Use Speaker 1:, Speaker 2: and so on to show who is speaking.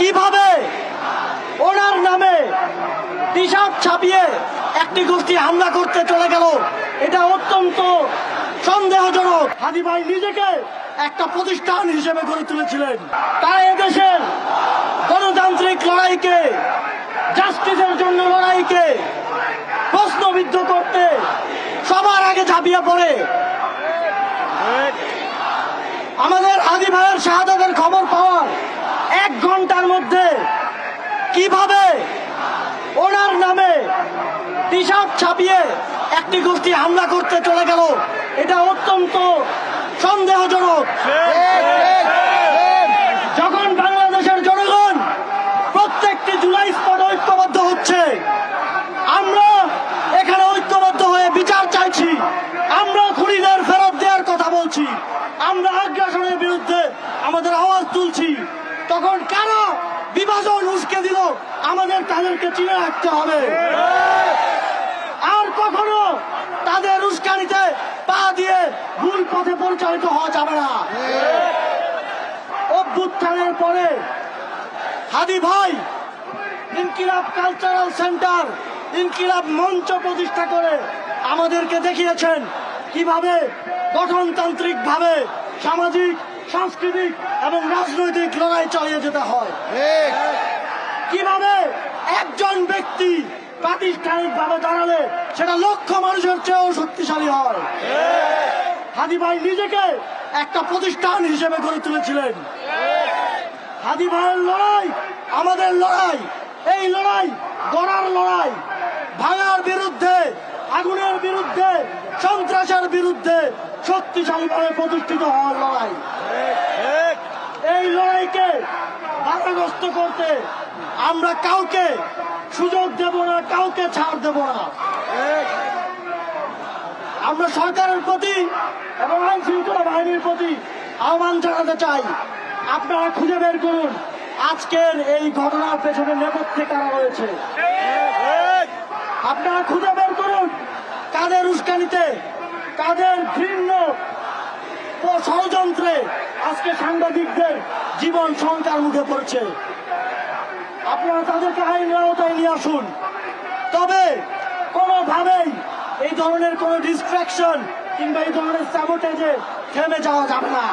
Speaker 1: কীভাবে ওনার নামে T shirt ছাপিয়ে একটি গোষ্ঠী হামলা করতে চলে গেল, এটা অত্যন্ত সন্দেহজনক। হাদি ভাই নিজেকে একটা প্রতিষ্ঠান হিসেবে গড়ে তুলেছিলেন। তাই এদেশের গণতান্ত্রিক লড়াইকে, জাস্টিসের জন্য লড়াইকে প্রশ্নবিদ্ধ করতে সবার আগে ঝাঁপিয়ে পড়ে। আমাদের আদি ভাইয়ের শাহাদাতের খবর পাওয়া কীভাবে? ওনার নামে টি শার্ট ছাপিয়ে একটি গোষ্ঠী হামলা করতে চলে গেল। এটা অত্যন্ত সন্দেহজনক। যখন বাংলাদেশের জনগণ প্রত্যেকটি জুলাই স্পট ঐক্যবদ্ধ হচ্ছে, আমরা এখানে ঐক্যবদ্ধ হয়ে বিচার চাইছি। আমরা খুনিদের ফেরত দেওয়ার কথা বলছি। আমরা আগ্রাসনের বিরুদ্ধে আমাদের আওয়াজ তুলছি। তখন কারা বিভাজন উস্কে দিল। আমাদের তাদেরকে চিনে রাখতে হবে। আর কখনো তাদের উস্কানিতে পা দিয়ে ভুল পথে পরিচালিত হওয়া যাবে না। অভ্যুত্থানের পরে হাদি ভাই ইনকিলাব কালচারাল সেন্টার, ইনকিলাব মঞ্চ প্রতিষ্ঠা করে আমাদেরকে দেখিয়েছেন কীভাবে গঠনতান্ত্রিক ভাবে সামাজিক সাংস্কৃতিক এবং রাজনৈতিক লড়াই চালিয়ে যেতে হয়। কীভাবে একজন ব্যক্তি প্রাতিষ্ঠানিক ভাবে দাঁড়ালে সেটা লক্ষ মানুষের চেয়েও শক্তিশালী হয়। হাদি ভাই নিজেকে একটা প্রতিষ্ঠান হিসেবে গড়ে তুলেছিলেন। হাদি ভাইয়ের লড়াই আমাদের লড়াই এই লড়াই গড়ার লড়াই ভাঙার বিরুদ্ধে আগুনের সন্ত্রাসের বিরুদ্ধে শক্তিশালীভাবে প্রতিষ্ঠিত হওয়ার লড়াই। এই লড়াইকে বাধাগ্রস্ত করতে আমরা কাউকে সুযোগ দেব না, কাউকে ছাড় দেব না। আমরা সরকারের প্রতি এবং আইন শৃঙ্খলা বাহিনীর প্রতি আহ্বান জানাতে চাই। আপনারা খুঁজে বের করুন, আজকের এই ঘটনার পেছনে নেপথ্যে কারা রয়েছে। আপনারা খুঁজে বের করুন, কাদের উস্কানিতে কাদের ঘৃণ্য ষড়যন্ত্রে আজকে সাংবাদিকদের জীবন শঙ্কার মুখে পড়ছে। আপনারা তাদেরকে আইনের আওতায় নিয়ে আসুন। তবে কোনোভাবেই এই ধরনের কোনো ডিস্ট্রাকশন কিংবা এই ধরনের স্যাবোটেজে থেমে যাওয়া যাবে না।